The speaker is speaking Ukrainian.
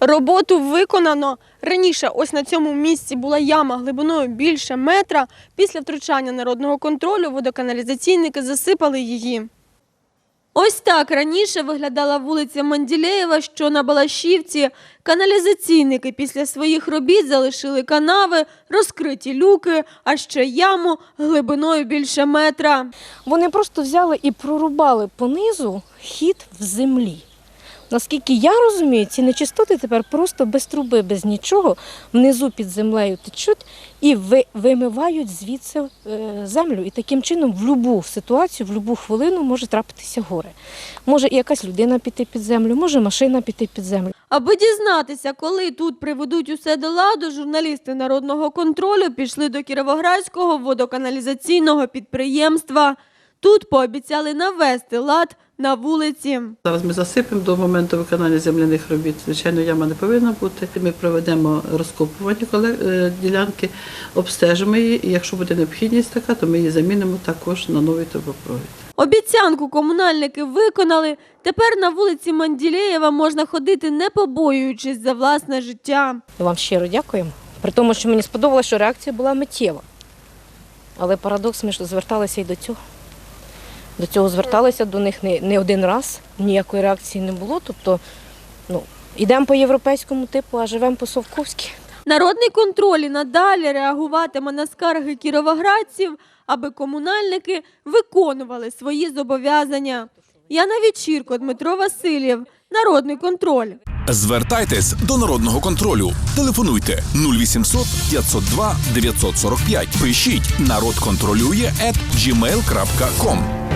Роботу виконано. Раніше ось на цьому місці була яма глибиною більше метра. Після втручання народного контролю водоканалізаційники засипали її. Ось так раніше виглядала вулиця Манділеєва, що на Балашівці. Каналізаційники після своїх робіт залишили канави, розкриті люки, а ще яму глибиною більше метра. Вони просто взяли і прорубали понизу хід в землі. Наскільки я розумію, ці нечистоти тепер просто без труби, без нічого, внизу під землею течуть і ви- вимивають звідси е, землю. І таким чином в будь-яку ситуацію, в будь-яку хвилину може трапитися горе. Може і якась людина піти під землю, може машина піти під землю. Аби дізнатися, коли тут приведуть усе до ладу, журналісти народного контролю пішли до Кіровоградського водоканалізаційного підприємства. Тут пообіцяли навести лад на вулиці. Зараз ми засипемо до моменту виконання земляних робіт. Звичайно, яма не повинна бути. Ми проведемо розкопування е, ділянки, обстежимо її, і якщо буде необхідність така, то ми її замінимо також на новий трубопровід. Обіцянку комунальники виконали. Тепер на вулиці Манділеєва можна ходити не побоюючись за власне життя. Ми вам щиро дякуємо. При тому, що мені сподобалося, що реакція була миттєва. Але парадокс, ми ж зверталися і до цього. До цього зверталися до них не, не один раз, ніякої реакції не було. Тобто, ну, йдемо по європейському типу, а живемо по совковськи. Народний контроль і надалі реагуватиме на скарги кіровоградців, аби комунальники виконували свої зобов'язання. Яна Вечірко, Дмитро Васильєв, Народний контроль. Звертайтесь до народного контролю. Телефонуйте 0800 502 945. Пишіть народ контролює gmail.com.